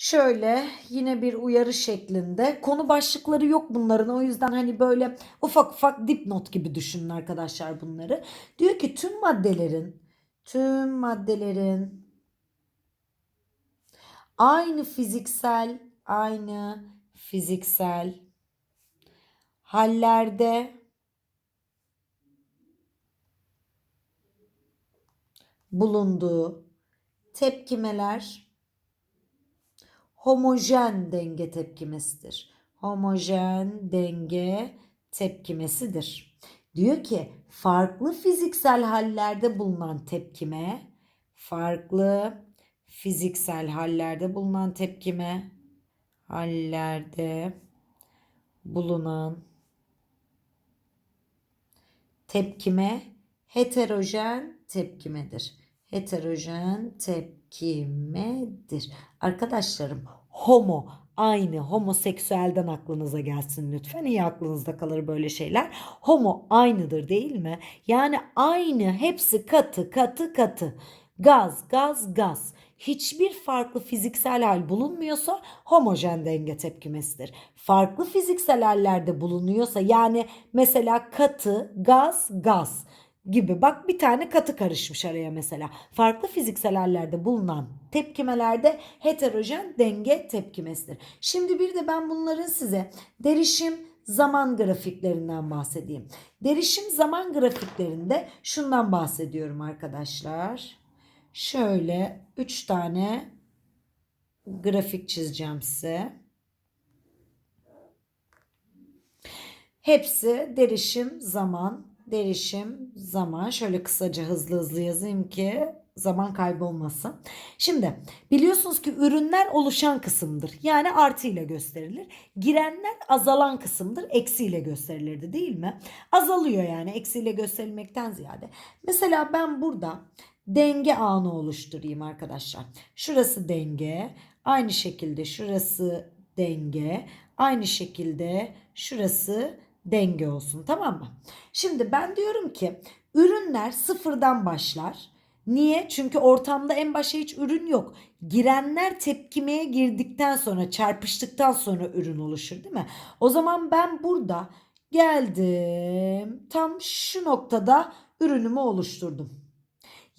Şöyle yine bir uyarı şeklinde. Konu başlıkları yok bunların. O yüzden hani böyle ufak ufak dipnot gibi düşünün arkadaşlar bunları. Diyor ki tüm maddelerin tüm maddelerin aynı fiziksel aynı fiziksel hallerde bulunduğu tepkimeler homojen denge tepkimesidir. Homojen denge tepkimesidir. Diyor ki farklı fiziksel hallerde bulunan tepkime, farklı fiziksel hallerde bulunan tepkime, hallerde bulunan tepkime heterojen tepkimedir. Heterojen tepkimedir. Arkadaşlarım homo aynı homoseksüelden aklınıza gelsin lütfen. İyi aklınızda kalır böyle şeyler. Homo aynıdır değil mi? Yani aynı hepsi katı katı katı. Gaz gaz gaz. Hiçbir farklı fiziksel hal bulunmuyorsa homojen denge tepkimesidir. Farklı fiziksel hallerde bulunuyorsa yani mesela katı, gaz, gaz gibi. Bak bir tane katı karışmış araya mesela. Farklı fiziksel hallerde bulunan tepkimelerde heterojen denge tepkimesidir. Şimdi bir de ben bunların size derişim zaman grafiklerinden bahsedeyim. Derişim zaman grafiklerinde şundan bahsediyorum arkadaşlar. Şöyle 3 tane grafik çizeceğim size. Hepsi derişim zaman, derişim zaman. Şöyle kısaca hızlı hızlı yazayım ki zaman kaybolmasın. Şimdi biliyorsunuz ki ürünler oluşan kısımdır. Yani artı ile gösterilir. Girenler azalan kısımdır. Eksi ile gösterilirdi değil mi? Azalıyor yani eksiyle gösterilmekten ziyade. Mesela ben burada denge anı oluşturayım arkadaşlar. Şurası denge. Aynı şekilde şurası denge. Aynı şekilde şurası denge olsun tamam mı? Şimdi ben diyorum ki ürünler sıfırdan başlar. Niye? Çünkü ortamda en başa hiç ürün yok. Girenler tepkimeye girdikten sonra çarpıştıktan sonra ürün oluşur değil mi? O zaman ben burada geldim tam şu noktada ürünümü oluşturdum.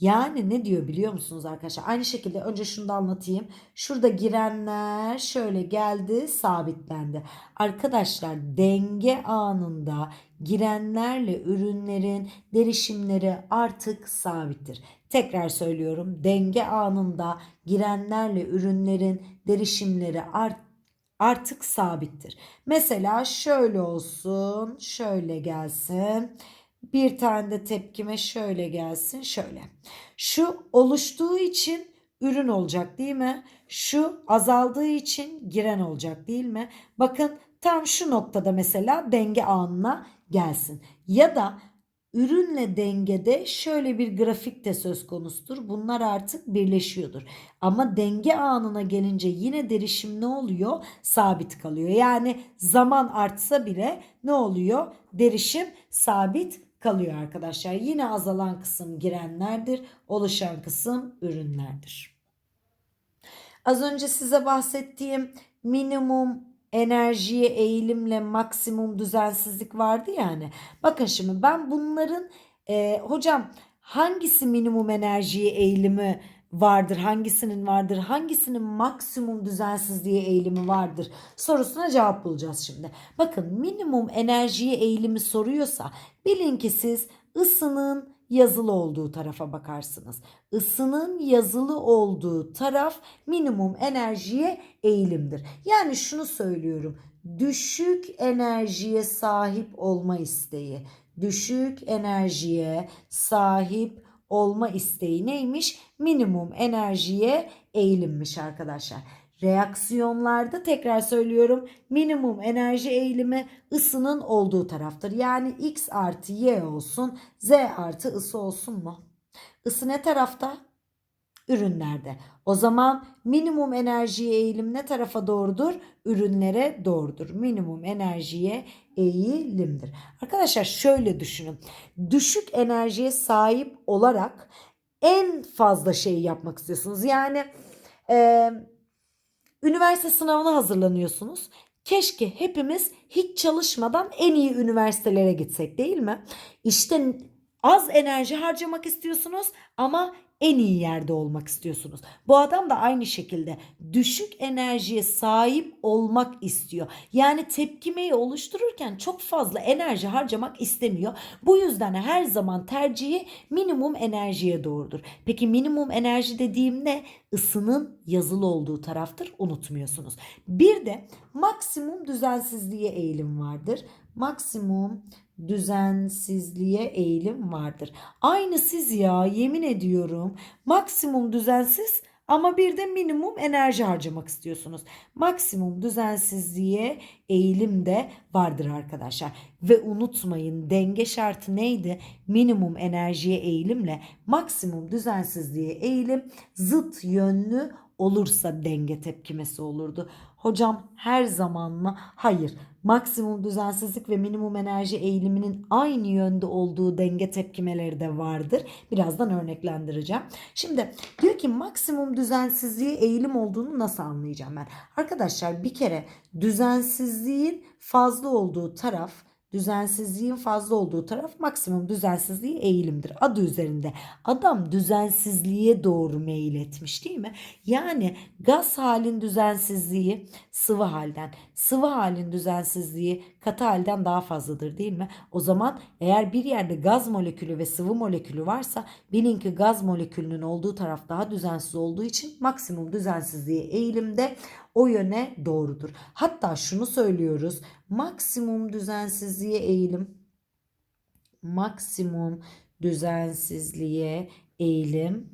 Yani ne diyor biliyor musunuz arkadaşlar? Aynı şekilde önce şunu da anlatayım. Şurada girenler şöyle geldi sabitlendi. Arkadaşlar denge anında girenlerle ürünlerin derişimleri artık sabittir. Tekrar söylüyorum denge anında girenlerle ürünlerin derişimleri art, artık sabittir. Mesela şöyle olsun şöyle gelsin. Bir tane de tepkime şöyle gelsin şöyle. Şu oluştuğu için ürün olacak değil mi? Şu azaldığı için giren olacak değil mi? Bakın tam şu noktada mesela denge anına gelsin. Ya da ürünle dengede şöyle bir grafik de söz konusudur. Bunlar artık birleşiyordur. Ama denge anına gelince yine derişim ne oluyor? Sabit kalıyor. Yani zaman artsa bile ne oluyor? Derişim sabit kalıyor arkadaşlar. Yine azalan kısım girenlerdir. Oluşan kısım ürünlerdir. Az önce size bahsettiğim minimum enerjiye eğilimle maksimum düzensizlik vardı yani. Bakın şimdi ben bunların e, hocam hangisi minimum enerjiye eğilimi vardır, hangisinin vardır, hangisinin maksimum düzensizliğe eğilimi vardır sorusuna cevap bulacağız şimdi. Bakın minimum enerjiye eğilimi soruyorsa bilin ki siz ısının yazılı olduğu tarafa bakarsınız. Isının yazılı olduğu taraf minimum enerjiye eğilimdir. Yani şunu söylüyorum. Düşük enerjiye sahip olma isteği, düşük enerjiye sahip olma isteği neymiş? Minimum enerjiye eğilimmiş arkadaşlar. Reaksiyonlarda tekrar söylüyorum minimum enerji eğilimi ısının olduğu taraftır. Yani x artı y olsun z artı ısı olsun mu? Isı ne tarafta? Ürünlerde. O zaman minimum enerjiye eğilim ne tarafa doğrudur? Ürünlere doğrudur. Minimum enerjiye eğilimdir. Arkadaşlar şöyle düşünün. Düşük enerjiye sahip olarak en fazla şeyi yapmak istiyorsunuz. Yani eee Üniversite sınavına hazırlanıyorsunuz. Keşke hepimiz hiç çalışmadan en iyi üniversitelere gitsek değil mi? İşte az enerji harcamak istiyorsunuz ama en iyi yerde olmak istiyorsunuz. Bu adam da aynı şekilde düşük enerjiye sahip olmak istiyor. Yani tepkimeyi oluştururken çok fazla enerji harcamak istemiyor. Bu yüzden her zaman tercihi minimum enerjiye doğrudur. Peki minimum enerji dediğim ne? Isının yazılı olduğu taraftır. Unutmuyorsunuz. Bir de maksimum düzensizliğe eğilim vardır. Maksimum düzensizliğe eğilim vardır. Aynı siz ya yemin ediyorum. Maksimum düzensiz ama bir de minimum enerji harcamak istiyorsunuz. Maksimum düzensizliğe eğilim de vardır arkadaşlar. Ve unutmayın denge şartı neydi? Minimum enerjiye eğilimle maksimum düzensizliğe eğilim zıt yönlü olursa denge tepkimesi olurdu. Hocam her zaman mı? Hayır. Maksimum düzensizlik ve minimum enerji eğiliminin aynı yönde olduğu denge tepkimeleri de vardır. Birazdan örneklendireceğim. Şimdi diyor ki maksimum düzensizliğe eğilim olduğunu nasıl anlayacağım ben? Arkadaşlar bir kere düzensizliğin fazla olduğu taraf düzensizliğin fazla olduğu taraf maksimum düzensizliği eğilimdir. Adı üzerinde. Adam düzensizliğe doğru meyil etmiş değil mi? Yani gaz halin düzensizliği sıvı halden, sıvı halin düzensizliği katı halden daha fazladır değil mi? O zaman eğer bir yerde gaz molekülü ve sıvı molekülü varsa bilin ki gaz molekülünün olduğu taraf daha düzensiz olduğu için maksimum düzensizliğe eğilimde o yöne doğrudur. Hatta şunu söylüyoruz. Maksimum düzensizliğe eğilim maksimum düzensizliğe eğilim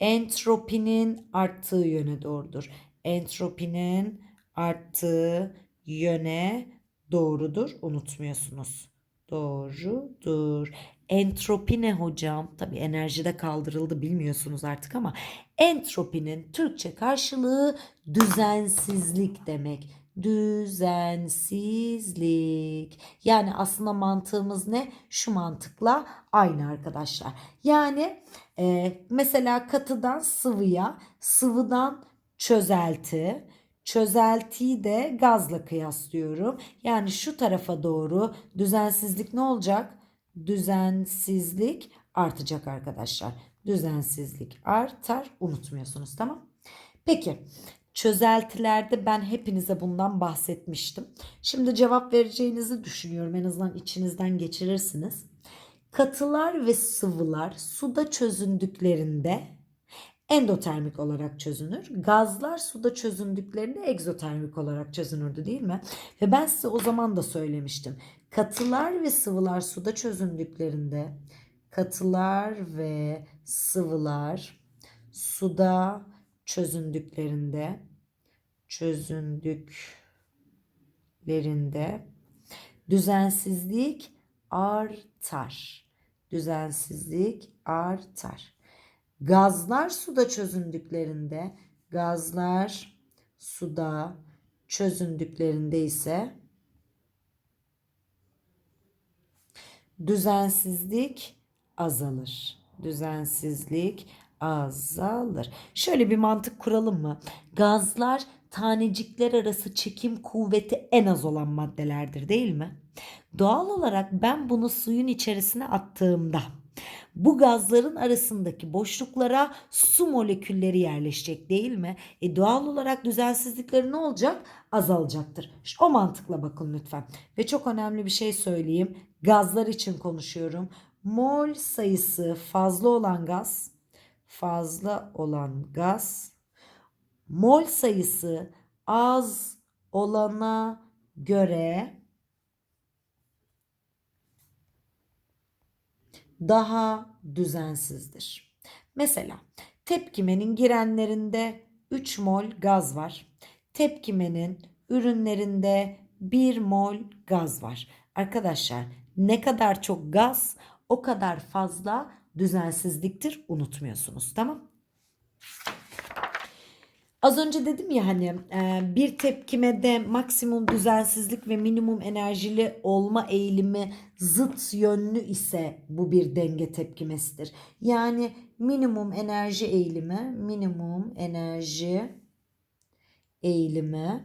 entropinin arttığı yöne doğrudur. Entropinin arttığı yöne doğrudur. Unutmuyorsunuz. Doğrudur. Entropi ne hocam? Tabii enerjide kaldırıldı bilmiyorsunuz artık ama entropinin Türkçe karşılığı düzensizlik demek. Düzensizlik. Yani aslında mantığımız ne? Şu mantıkla aynı arkadaşlar. Yani e, mesela katıdan sıvıya, sıvıdan çözelti, çözeltiyi de gazla kıyaslıyorum. Yani şu tarafa doğru düzensizlik ne olacak? Düzensizlik artacak arkadaşlar. Düzensizlik artar unutmuyorsunuz tamam? Peki çözeltilerde ben hepinize bundan bahsetmiştim. Şimdi cevap vereceğinizi düşünüyorum. En azından içinizden geçirirsiniz. Katılar ve sıvılar suda çözündüklerinde endotermik olarak çözünür. Gazlar suda çözündüklerinde egzotermik olarak çözünürdü değil mi? Ve ben size o zaman da söylemiştim. Katılar ve sıvılar suda çözündüklerinde katılar ve sıvılar suda çözündüklerinde çözündüklerinde düzensizlik artar. Düzensizlik artar. Gazlar suda çözündüklerinde gazlar suda çözündüklerinde ise düzensizlik azalır. Düzensizlik azalır. Şöyle bir mantık kuralım mı? Gazlar tanecikler arası çekim kuvveti en az olan maddelerdir değil mi? Doğal olarak ben bunu suyun içerisine attığımda bu gazların arasındaki boşluklara su molekülleri yerleşecek değil mi? E doğal olarak düzensizlikleri ne olacak? Azalacaktır. İşte o mantıkla bakın lütfen. Ve çok önemli bir şey söyleyeyim. Gazlar için konuşuyorum. Mol sayısı fazla olan gaz, fazla olan gaz, mol sayısı az olana göre daha düzensizdir. Mesela tepkimenin girenlerinde 3 mol gaz var. Tepkimenin ürünlerinde 1 mol gaz var. Arkadaşlar ne kadar çok gaz o kadar fazla düzensizliktir unutmuyorsunuz tamam? Az önce dedim ya hani e, bir tepkimede maksimum düzensizlik ve minimum enerjili olma eğilimi zıt yönlü ise bu bir denge tepkimesidir. Yani minimum enerji eğilimi, minimum enerji eğilimi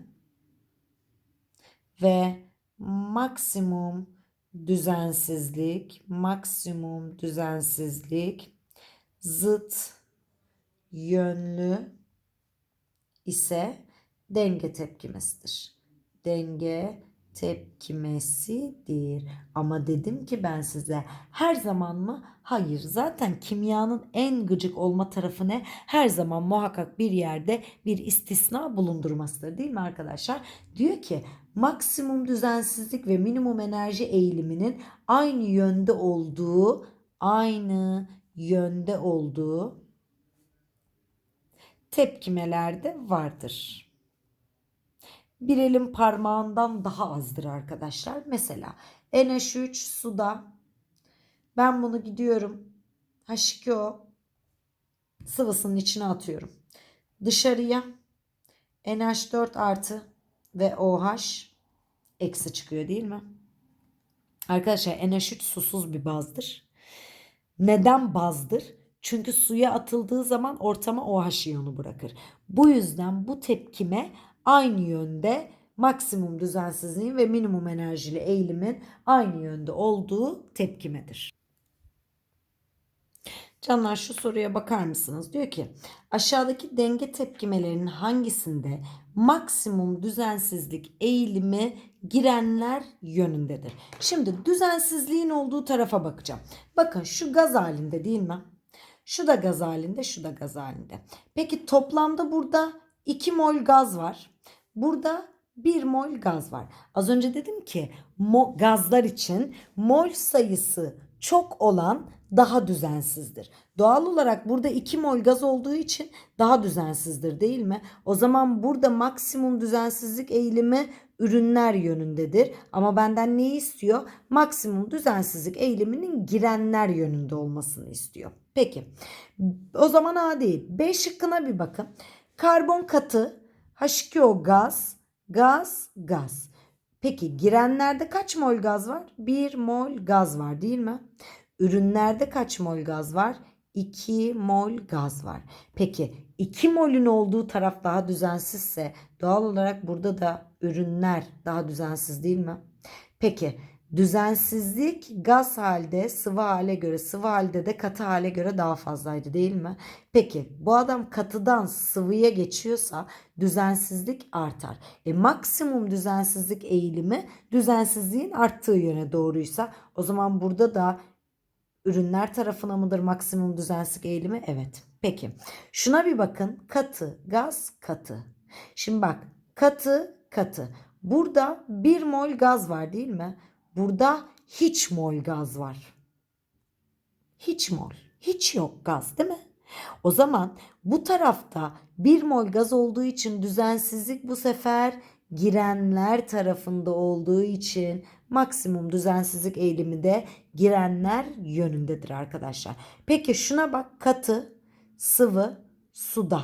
ve maksimum düzensizlik, maksimum düzensizlik zıt yönlü ise denge tepkimesidir. Denge tepkimesidir. Ama dedim ki ben size her zaman mı? Hayır. Zaten kimyanın en gıcık olma tarafı ne? Her zaman muhakkak bir yerde bir istisna bulundurmasıdır değil mi arkadaşlar? Diyor ki maksimum düzensizlik ve minimum enerji eğiliminin aynı yönde olduğu aynı yönde olduğu tepkimelerde vardır. Bir elin parmağından daha azdır arkadaşlar. Mesela NH3 suda ben bunu gidiyorum H2O sıvısının içine atıyorum. Dışarıya NH4 artı ve OH eksi çıkıyor değil mi? Arkadaşlar NH3 susuz bir bazdır. Neden bazdır? Çünkü suya atıldığı zaman ortama OH iyonu bırakır. Bu yüzden bu tepkime aynı yönde maksimum düzensizliğin ve minimum enerjili eğilimin aynı yönde olduğu tepkimedir. Canlar şu soruya bakar mısınız? Diyor ki aşağıdaki denge tepkimelerinin hangisinde maksimum düzensizlik eğilimi girenler yönündedir? Şimdi düzensizliğin olduğu tarafa bakacağım. Bakın şu gaz halinde değil mi? Şu da gaz halinde, şu da gaz halinde. Peki toplamda burada 2 mol gaz var. Burada 1 mol gaz var. Az önce dedim ki mo, gazlar için mol sayısı çok olan daha düzensizdir. Doğal olarak burada 2 mol gaz olduğu için daha düzensizdir değil mi? O zaman burada maksimum düzensizlik eğilimi ürünler yönündedir. Ama benden neyi istiyor? Maksimum düzensizlik eğiliminin girenler yönünde olmasını istiyor. Peki o zaman A değil. B şıkkına bir bakın. Karbon katı, H2O gaz, gaz, gaz. Peki girenlerde kaç mol gaz var? 1 mol gaz var değil mi? Ürünlerde kaç mol gaz var? 2 mol gaz var. Peki 2 molün olduğu taraf daha düzensizse doğal olarak burada da ürünler daha düzensiz değil mi? Peki düzensizlik gaz halde sıvı hale göre sıvı halde de katı hale göre daha fazlaydı değil mi? Peki bu adam katıdan sıvıya geçiyorsa düzensizlik artar. E maksimum düzensizlik eğilimi düzensizliğin arttığı yöne doğruysa o zaman burada da ürünler tarafına mıdır maksimum düzensizlik eğilimi? Evet. Peki şuna bir bakın katı gaz katı. Şimdi bak katı katı. Burada 1 mol gaz var değil mi? Burada hiç mol gaz var. Hiç mol. Hiç yok gaz değil mi? O zaman bu tarafta 1 mol gaz olduğu için düzensizlik bu sefer girenler tarafında olduğu için maksimum düzensizlik eğilimi de girenler yönündedir arkadaşlar. Peki şuna bak katı, sıvı, suda.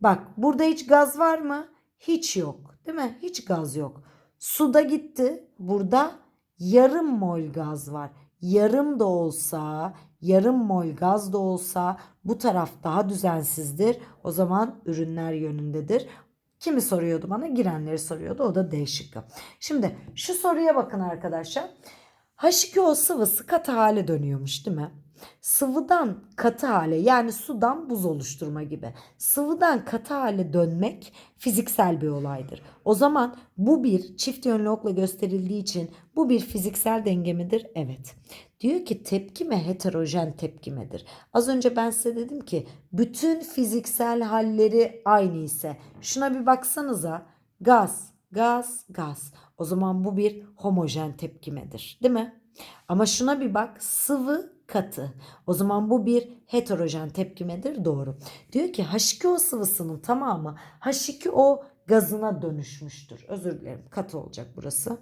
Bak burada hiç gaz var mı? Hiç yok değil mi? Hiç gaz yok. Suda gitti. Burada yarım mol gaz var. Yarım da olsa, yarım mol gaz da olsa bu taraf daha düzensizdir. O zaman ürünler yönündedir. Kimi soruyordu bana? Girenleri soruyordu. O da D şıkkı. Şimdi şu soruya bakın arkadaşlar. H2O sıvısı katı hale dönüyormuş değil mi? Sıvıdan katı hale yani sudan buz oluşturma gibi. Sıvıdan katı hale dönmek fiziksel bir olaydır. O zaman bu bir çift yönlü okla gösterildiği için bu bir fiziksel denge midir? Evet. Diyor ki tepkime heterojen tepkimedir. Az önce ben size dedim ki bütün fiziksel halleri aynı ise şuna bir baksanıza gaz, gaz, gaz. O zaman bu bir homojen tepkimedir değil mi? Ama şuna bir bak sıvı katı. O zaman bu bir heterojen tepkimedir doğru. Diyor ki H2O sıvısının tamamı H2O gazına dönüşmüştür. Özür dilerim katı olacak burası.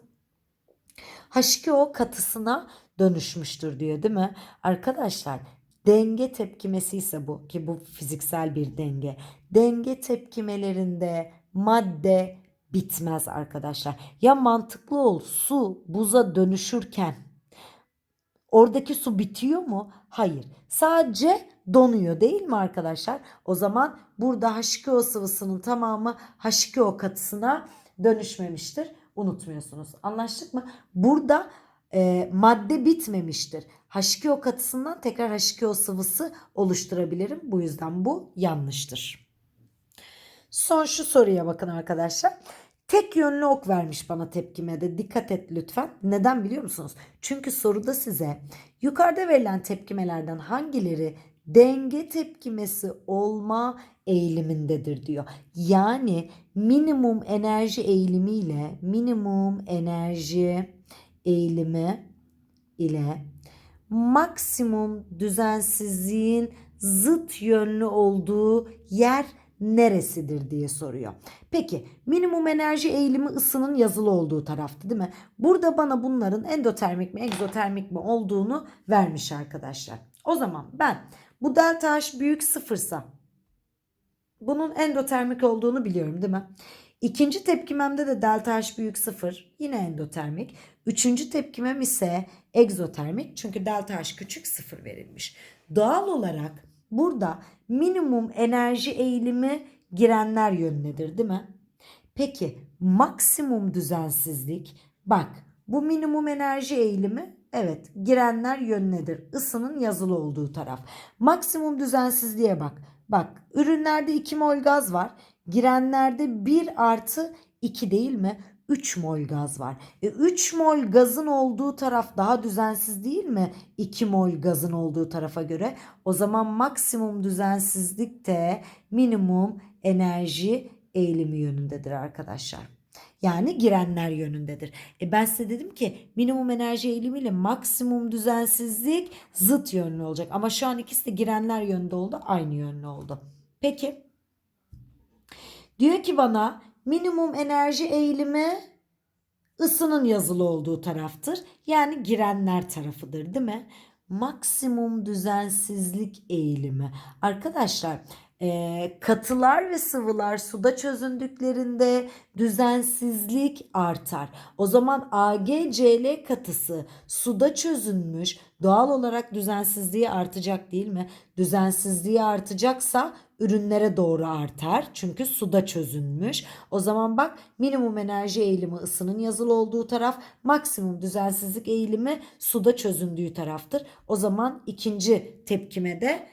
H2O katısına dönüşmüştür diyor değil mi? Arkadaşlar denge tepkimesi ise bu ki bu fiziksel bir denge. Denge tepkimelerinde madde bitmez arkadaşlar. Ya mantıklı ol su buza dönüşürken Oradaki su bitiyor mu? Hayır. Sadece donuyor değil mi arkadaşlar? O zaman burada H2O sıvısının tamamı H2O katısına dönüşmemiştir. Unutmuyorsunuz. Anlaştık mı? Burada e, madde bitmemiştir. H2O katısından tekrar H2O sıvısı oluşturabilirim. Bu yüzden bu yanlıştır. Son şu soruya bakın arkadaşlar. Tek yönlü ok vermiş bana tepkime de dikkat et lütfen. Neden biliyor musunuz? Çünkü soruda size yukarıda verilen tepkimelerden hangileri denge tepkimesi olma eğilimindedir diyor. Yani minimum enerji eğilimiyle minimum enerji eğilimi ile maksimum düzensizliğin zıt yönlü olduğu yer neresidir diye soruyor. Peki minimum enerji eğilimi ısının yazılı olduğu taraftı değil mi? Burada bana bunların endotermik mi egzotermik mi olduğunu vermiş arkadaşlar. O zaman ben bu delta H büyük sıfırsa bunun endotermik olduğunu biliyorum değil mi? İkinci tepkimemde de delta H büyük sıfır yine endotermik. Üçüncü tepkimem ise egzotermik çünkü delta H küçük sıfır verilmiş. Doğal olarak burada minimum enerji eğilimi girenler yönündedir değil mi? Peki maksimum düzensizlik bak bu minimum enerji eğilimi evet girenler yönündedir. Isının yazılı olduğu taraf. Maksimum düzensizliğe bak. Bak ürünlerde 2 mol gaz var. Girenlerde 1 artı 2 değil mi? 3 mol gaz var. E 3 mol gazın olduğu taraf daha düzensiz değil mi? 2 mol gazın olduğu tarafa göre. O zaman maksimum düzensizlik de minimum enerji eğilimi yönündedir arkadaşlar. Yani girenler yönündedir. E ben size dedim ki minimum enerji eğilimi ile maksimum düzensizlik zıt yönlü olacak. Ama şu an ikisi de girenler yönünde oldu. Aynı yönlü oldu. Peki. Diyor ki bana minimum enerji eğilimi ısının yazılı olduğu taraftır. Yani girenler tarafıdır değil mi? Maksimum düzensizlik eğilimi. Arkadaşlar e, katılar ve sıvılar suda çözündüklerinde düzensizlik artar. O zaman AgCl katısı suda çözünmüş doğal olarak düzensizliği artacak değil mi? Düzensizliği artacaksa ürünlere doğru artar. Çünkü suda çözünmüş. O zaman bak minimum enerji eğilimi ısının yazılı olduğu taraf, maksimum düzensizlik eğilimi suda çözündüğü taraftır. O zaman ikinci tepkime de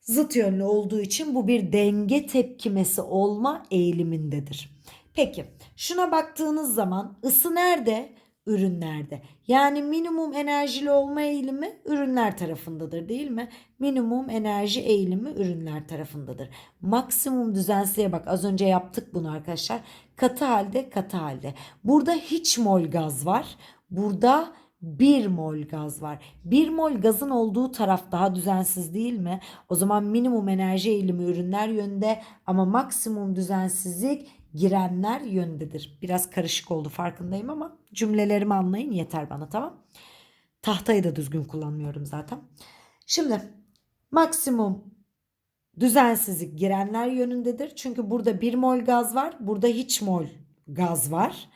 zıt yönlü olduğu için bu bir denge tepkimesi olma eğilimindedir. Peki şuna baktığınız zaman ısı nerede? Ürünlerde. Yani minimum enerjili olma eğilimi ürünler tarafındadır değil mi? Minimum enerji eğilimi ürünler tarafındadır. Maksimum düzensizliğe bak az önce yaptık bunu arkadaşlar. Katı halde katı halde. Burada hiç mol gaz var. Burada 1 mol gaz var. 1 mol gazın olduğu taraf daha düzensiz değil mi? O zaman minimum enerji eğilimi ürünler yönünde ama maksimum düzensizlik girenler yönündedir. Biraz karışık oldu farkındayım ama cümlelerimi anlayın yeter bana tamam. Tahtayı da düzgün kullanmıyorum zaten. Şimdi maksimum düzensizlik girenler yönündedir. Çünkü burada 1 mol gaz var. Burada hiç mol gaz var.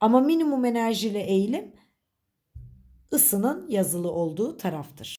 Ama minimum enerjiyle eğilim ısının yazılı olduğu taraftır.